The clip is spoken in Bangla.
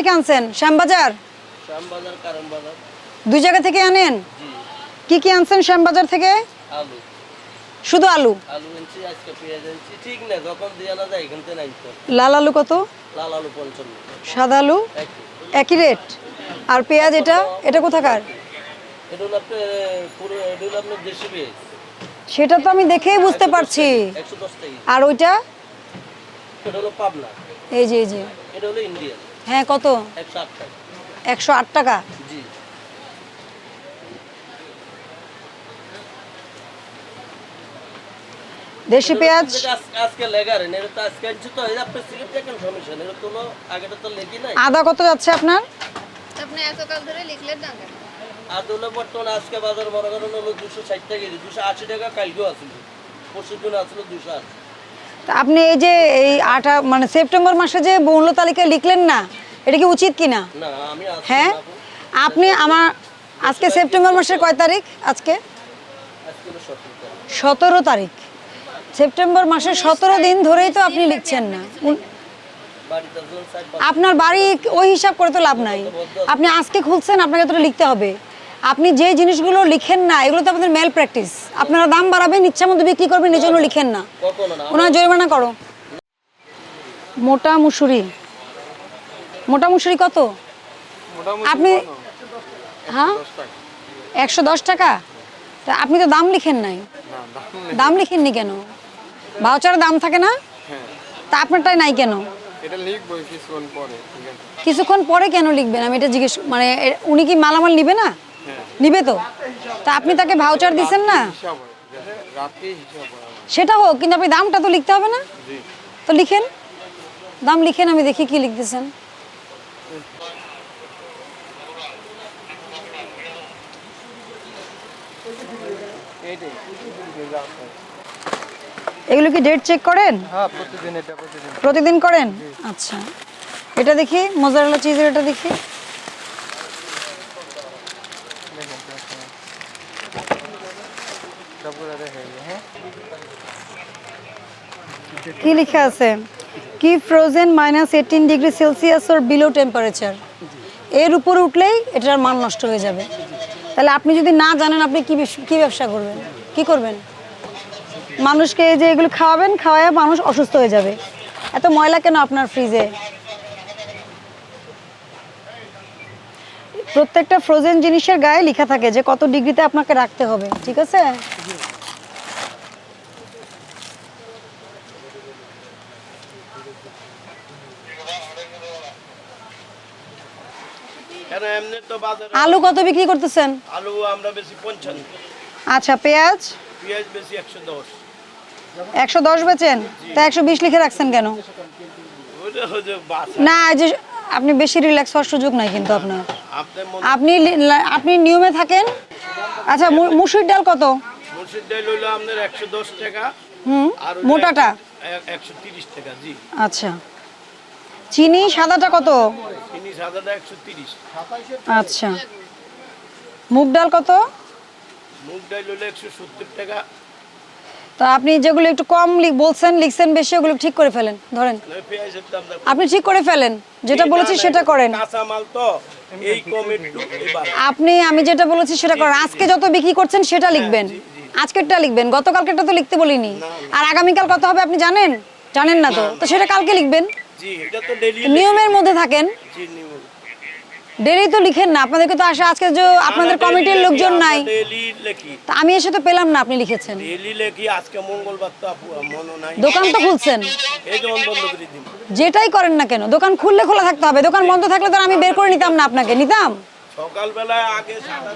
থেকে আনছেন? শ্যামবাজার? শ্যামবাজার কারণ বাজার দুই জায়গা থেকে আনেন? কি কি আনছেন শ্যামবাজার থেকে? আলু। শুধু আলু? আলু এনেছি আজকে পেঁয়াজ এনেছি ঠিক না যখন দিয়ে না যায় এখান থেকে নাইতো লাল আলু কত? লাল আলু পঞ্চান্ন। সাদা আলু? একই। রেট? আর পেঁয়াজ এটা? এটা কোথাকার? এটা হলো আপনার পুরো এটা হলো আপনার দেশি পেঁয়াজ। সেটা তো আমি দেখেই বুঝতে পারছি। আর ওইটা? এটা হলো পাবনা। এই যে এই যে। এটা হলো ইন্ডিয়ান। হ্যাঁ কত? একশো আট টাকা? দেশি পেঁয়াজ? আদা কত যাচ্ছে আপনার? আপনি এতকাল ধরে লিখলেন না হলো বর্তমানে আজকে বাজার মনে করেন হলো দুশো ষাট টাকা দুশো আশি টাকা কালকেও আসলো পরশু দিন আসলো দুশো আশি। আপনি এই যে এই আটা মানে সেপ্টেম্বর মাসে যে মূল্য তালিকায় লিখলেন না এটা কি উচিত কি না হ্যাঁ? আপনি আমার আজকে সেপ্টেম্বর মাসের কয় তারিখ আজকে? সতেরো তারিখ। সেপ্টেম্বর মাসের সতেরো দিন ধরেই তো আপনি লিখছেন না। আপনার বাড়ি ওই হিসাব করে তো লাভ নাই। আপনি আজকে খুলছেন আপনাকে তো লিখতে হবে। আপনি যে জিনিসগুলো লিখেন না এগুলো তো আপনাদের মেল প্র্যাকটিস আপনারা দাম বাড়াবেন ইচ্ছা মতো বিক্রি করবেন এই জন্য লিখেন না। ওনার জরিমানা করো। মোটা মুসুরি। মোটা মুসুরি কত? আপনি হ্যাঁ? একশো দশ টাকা। তা আপনি তো দাম লিখেন নাই। দাম লিখেননি কেন? ভাউচারের দাম থাকে না? তা আপনারটাই নাই কেন? কিছুক্ষণ পরে কেন লিখবেন? আমি এটা জিজ্ঞেস মানে উনি কি মালামাল নিবে না? নিবে তো? তা আপনি তাকে ভাউচার দিচ্ছেন না? সেটা হোক কিন্তু আপনি দামটা তো লিখতে হবে না? তো লিখেন। দাম লিখেন আমি দেখি কি লিখতেছেন। এগুলো কি ডেট চেক করেন? হ্যাঁ প্রতিদিন করেন? আচ্ছা। এটা দেখি মোজারেলা চিজের এটা দেখি তারপরে দেখে হ্যাঁ কি লেখা আছে? কি frozen minus eighteen degree Celsius or below temperature এর উপর উঠলেই এটার মান নষ্ট হয়ে যাবে। তাহলে আপনি যদি না জানেন, আপনি কি কি ব্যবসা করবেন? কি করবেন? মানুষকে যে এগুলো খাওয়াবেন, খাওয়ায় মানুষ অসুস্থ হয়ে যাবে। এত ময়লা কেন আপনার ফ্রিজে প্রত্যেকটা ফ্রোজেন জিনিসের গায়ে লেখা থাকে যে কত ডিগ্রিতে আপনাকে রাখতে হবে ঠিক আছে? আলু কত বিক্রি করতেছেন? আলু আমরা বেশি পঞ্চান্ন। আচ্ছা পেঁয়াজ? পেঁয়াজ বেশি একশো দশ। একশো দশ বেচেন? তা একশো বিশ লিখে রাখছেন কেন? না যে আপনি বেশি রিল্যাক্স হওয়ার সুযোগ নাই কিন্তু আপনার। আপনি আপনি নিয়মে থাকেন? আচ্ছা মুসুর ডাল কত? মুর্শিদ ডাল হলো আপনার একশো দশ টাকা হুম আর মোটাটা? এক- একশো তিরিশ টাকা জি। আচ্ছা। চিনি সাদাটা কত? চিনি সাদাটা একশো তিরিশ। আচ্ছা। মুগ ডাল কত? মুগ ডাল হলো একশো সত্তর টাকা তো আপনি যেগুলো একটু কম লিখ বলছেন লিখছেন বেশি ওগুলো ঠিক করে ফেলেন। ধরেন। আপনি ঠিক করে ফেলেন। যেটা বলেছি সেটা করেন। আপনি আমি যেটা বলেছি সেটা করেন। আজকে যত বিক্রি করছেন সেটা লিখবেন। আজকেরটা লিখবেন। গতকালকেরটা তো লিখতে বলিনি। আর আগামীকাল কত হবে আপনি জানেন? জানেন না তো। তো সেটা কালকে লিখবেন। জি এটা তো ডেলি নিয়মের মধ্যে থাকেন। ডেলি তো লিখেন না আপনাদেরকে তো আসে আজকে যে আপনাদের কমিটির লোকজন নাই। তা আমি এসে তো পেলাম না আপনি লিখেছেন। ডেলি লেখি আজকে মঙ্গলবার তো আপু মনে নাই। দোকান তো খুলছেন। এই যে বন্ধ করে দিন যেটাই করেন না কেন দোকান খুললে খোলা থাকতে হবে দোকান বন্ধ থাকলে তো আর আমি বের করে নিতাম না আপনাকে নিতাম? সকালবেলায় আগে সাদা